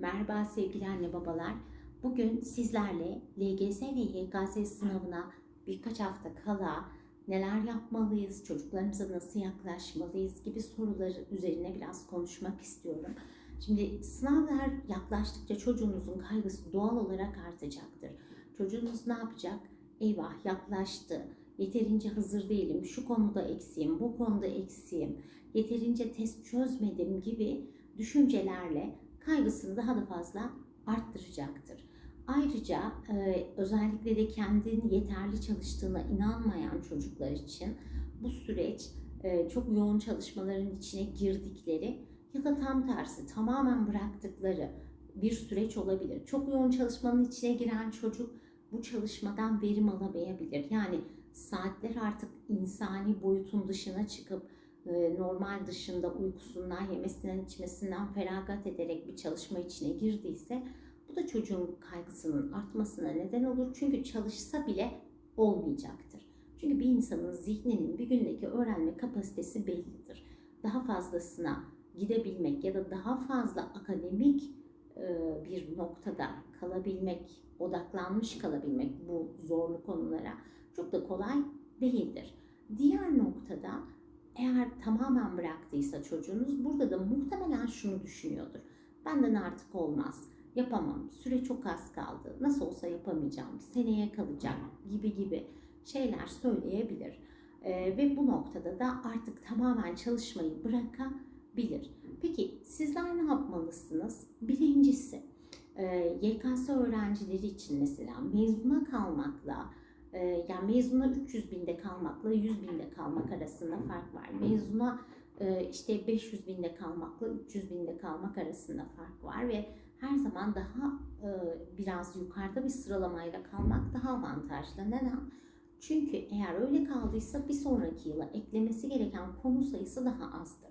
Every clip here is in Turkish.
Merhaba sevgili anne babalar. Bugün sizlerle LGS ve YKS sınavına birkaç hafta kala neler yapmalıyız, çocuklarımıza nasıl yaklaşmalıyız gibi sorular üzerine biraz konuşmak istiyorum. Şimdi sınavlar yaklaştıkça çocuğunuzun kaygısı doğal olarak artacaktır. Çocuğunuz ne yapacak? Eyvah yaklaştı, yeterince hazır değilim, şu konuda eksiğim, bu konuda eksiğim, yeterince test çözmedim gibi düşüncelerle kaygısını daha da fazla arttıracaktır. Ayrıca e, özellikle de kendini yeterli çalıştığına inanmayan çocuklar için bu süreç e, çok yoğun çalışmaların içine girdikleri ya da tam tersi tamamen bıraktıkları bir süreç olabilir. Çok yoğun çalışmanın içine giren çocuk bu çalışmadan verim alamayabilir. Yani saatler artık insani boyutun dışına çıkıp normal dışında uykusundan, yemesinden, içmesinden feragat ederek bir çalışma içine girdiyse bu da çocuğun kaygısının artmasına neden olur. Çünkü çalışsa bile olmayacaktır. Çünkü bir insanın zihninin bir gündeki öğrenme kapasitesi bellidir. Daha fazlasına gidebilmek ya da daha fazla akademik e, bir noktada kalabilmek, odaklanmış kalabilmek bu zorlu konulara çok da kolay değildir. Diğer noktada eğer tamamen bıraktıysa çocuğunuz burada da muhtemelen şunu düşünüyordur. Benden artık olmaz, yapamam, süre çok az kaldı, nasıl olsa yapamayacağım, seneye kalacak gibi gibi şeyler söyleyebilir. Ee, ve bu noktada da artık tamamen çalışmayı bırakabilir. Peki sizler ne yapmalısınız? Birincisi e, YKS öğrencileri için mesela mezuna kalmakla yani mezuna 300 binde kalmakla 100 binde kalmak arasında fark var. Mezuna e, işte 500 binde kalmakla 300 binde kalmak arasında fark var ve her zaman daha e, biraz yukarıda bir sıralamayla kalmak daha avantajlı. Neden? Çünkü eğer öyle kaldıysa bir sonraki yıla eklemesi gereken konu sayısı daha azdır.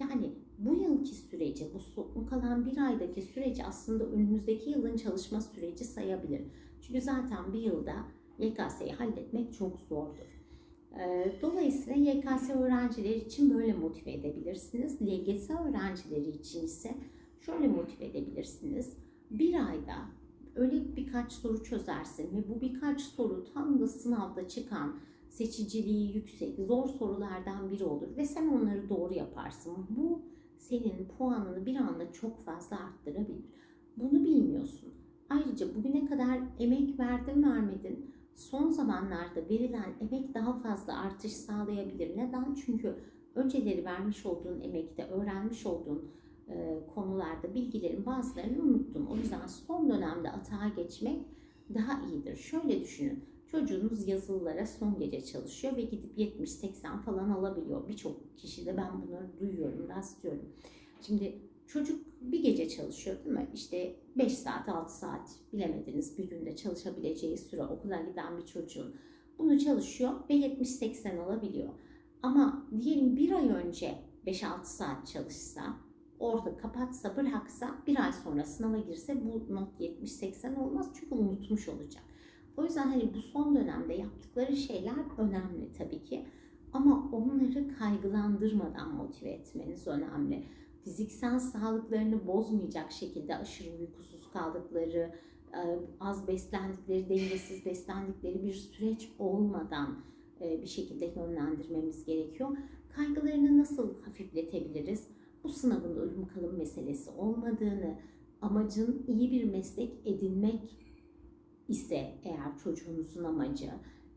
Yani bu yılki süreci, bu kalan bir aydaki süreci aslında önümüzdeki yılın çalışma süreci sayabilir. Çünkü zaten bir yılda YKS'yi halletmek çok zordur. Dolayısıyla YKS öğrencileri için böyle motive edebilirsiniz. LGS öğrencileri için ise şöyle motive edebilirsiniz. Bir ayda öyle birkaç soru çözersin ve bu birkaç soru tam da sınavda çıkan seçiciliği yüksek, zor sorulardan biri olur ve sen onları doğru yaparsın. Bu senin puanını bir anda çok fazla arttırabilir. Bunu bilmiyorsun. Ayrıca bugüne kadar emek verdin vermedin son zamanlarda verilen emek daha fazla artış sağlayabilir. Neden? Çünkü önceleri vermiş olduğun emekte, öğrenmiş olduğun e, konularda bilgilerin bazılarını unuttun. O yüzden son dönemde atağa geçmek daha iyidir. Şöyle düşünün. Çocuğunuz yazılılara son gece çalışıyor ve gidip 70-80 falan alabiliyor. Birçok kişi de ben bunları duyuyorum, rastlıyorum. Şimdi çocuk bir gece çalışıyor değil mi? İşte 5 saat, 6 saat bilemediniz bir günde çalışabileceği süre okula giden bir çocuğun. Bunu çalışıyor ve 70-80 alabiliyor. Ama diyelim bir ay önce 5-6 saat çalışsa, orada kapatsa, bıraksa, bir ay sonra sınava girse bu not 70-80 olmaz çünkü unutmuş olacak. O yüzden hani bu son dönemde yaptıkları şeyler önemli tabii ki. Ama onları kaygılandırmadan motive etmeniz önemli fiziksel sağlıklarını bozmayacak şekilde aşırı uykusuz kaldıkları, e, az beslendikleri, dengesiz beslendikleri bir süreç olmadan e, bir şekilde yönlendirmemiz gerekiyor. Kaygılarını nasıl hafifletebiliriz? Bu sınavın ölüm kalım meselesi olmadığını, amacın iyi bir meslek edinmek ise eğer çocuğunuzun amacı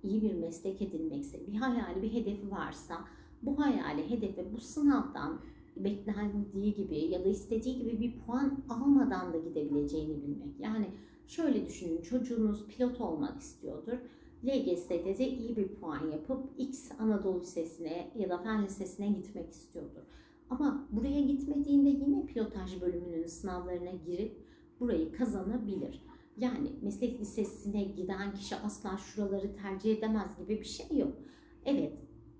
iyi bir meslek edinmekse, bir hayali, bir hedefi varsa bu hayali, hedefe bu sınavdan beklendiği gibi ya da istediği gibi bir puan almadan da gidebileceğini bilmek. Yani şöyle düşünün çocuğunuz pilot olmak istiyordur. LGS'de de iyi bir puan yapıp X Anadolu Lisesi'ne ya da Fen Lisesi'ne gitmek istiyordur. Ama buraya gitmediğinde yine pilotaj bölümünün sınavlarına girip burayı kazanabilir. Yani meslek lisesine giden kişi asla şuraları tercih edemez gibi bir şey yok. Evet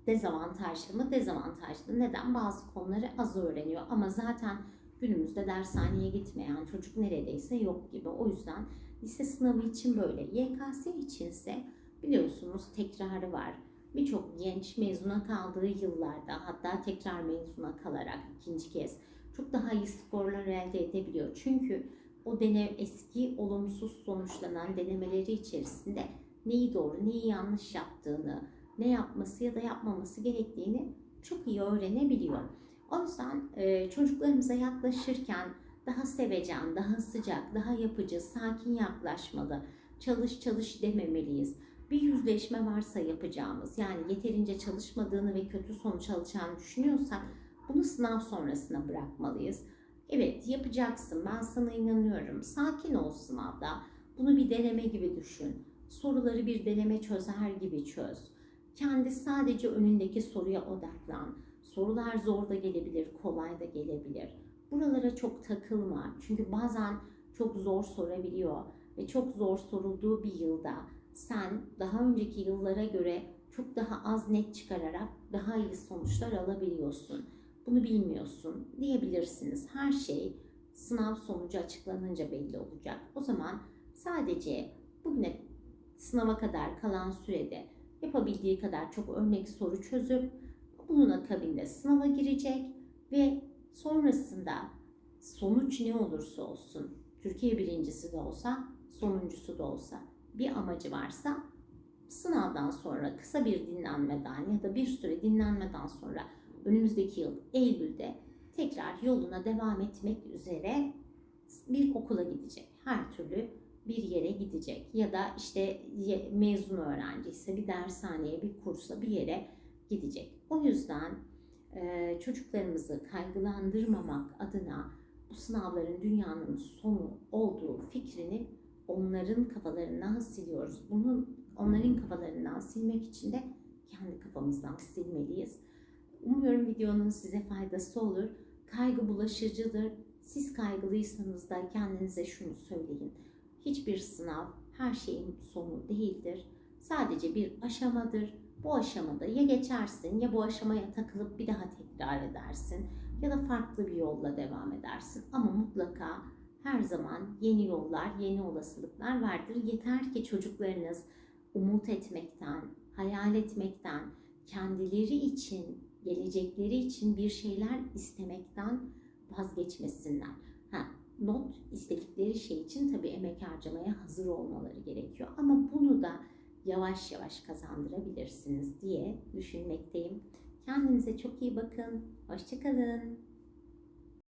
dezavantajlı mı? Dezavantajlı. Neden? Bazı konuları az öğreniyor ama zaten günümüzde dershaneye gitmeyen çocuk neredeyse yok gibi. O yüzden lise sınavı için böyle. YKS içinse biliyorsunuz tekrarı var. Birçok genç mezuna kaldığı yıllarda hatta tekrar mezuna kalarak ikinci kez çok daha iyi skorlar elde edebiliyor. Çünkü o dene eski olumsuz sonuçlanan denemeleri içerisinde neyi doğru, neyi yanlış yaptığını, ne yapması ya da yapmaması gerektiğini çok iyi öğrenebiliyor. O yüzden e, çocuklarımıza yaklaşırken daha sevecen, daha sıcak, daha yapıcı, sakin yaklaşmalı. Çalış çalış dememeliyiz. Bir yüzleşme varsa yapacağımız, yani yeterince çalışmadığını ve kötü sonuç alacağını düşünüyorsak bunu sınav sonrasına bırakmalıyız. Evet yapacaksın, ben sana inanıyorum. Sakin ol sınavda. Bunu bir deneme gibi düşün. Soruları bir deneme çözer gibi çöz. Kendi sadece önündeki soruya odaklan. Sorular zor da gelebilir, kolay da gelebilir. Buralara çok takılma. Çünkü bazen çok zor sorabiliyor ve çok zor sorulduğu bir yılda sen daha önceki yıllara göre çok daha az net çıkararak daha iyi sonuçlar alabiliyorsun. Bunu bilmiyorsun diyebilirsiniz. Her şey sınav sonucu açıklanınca belli olacak. O zaman sadece bugüne sınava kadar kalan sürede yapabildiği kadar çok örnek soru çözüp bunun akabinde sınava girecek ve sonrasında sonuç ne olursa olsun, Türkiye birincisi de olsa, sonuncusu da olsa bir amacı varsa sınavdan sonra kısa bir dinlenmeden ya da bir süre dinlenmeden sonra önümüzdeki yıl Eylül'de tekrar yoluna devam etmek üzere bir okula gidecek. Her türlü bir yere gidecek ya da işte mezun öğrenci ise bir dershaneye, bir kursa, bir yere gidecek. O yüzden e, çocuklarımızı kaygılandırmamak adına bu sınavların dünyanın sonu olduğu fikrini onların kafalarından siliyoruz. Bunun onların kafalarından silmek için de kendi kafamızdan silmeliyiz. Umuyorum videonun size faydası olur. Kaygı bulaşıcıdır. Siz kaygılıysanız da kendinize şunu söyleyin. Hiçbir sınav her şeyin sonu değildir. Sadece bir aşamadır. Bu aşamada ya geçersin ya bu aşamaya takılıp bir daha tekrar edersin ya da farklı bir yolla devam edersin. Ama mutlaka her zaman yeni yollar, yeni olasılıklar vardır. Yeter ki çocuklarınız umut etmekten, hayal etmekten, kendileri için, gelecekleri için bir şeyler istemekten vazgeçmesinler. Not istedikleri şey için tabii emek harcamaya hazır olmaları gerekiyor. Ama bunu da yavaş yavaş kazandırabilirsiniz diye düşünmekteyim. Kendinize çok iyi bakın. Hoşçakalın.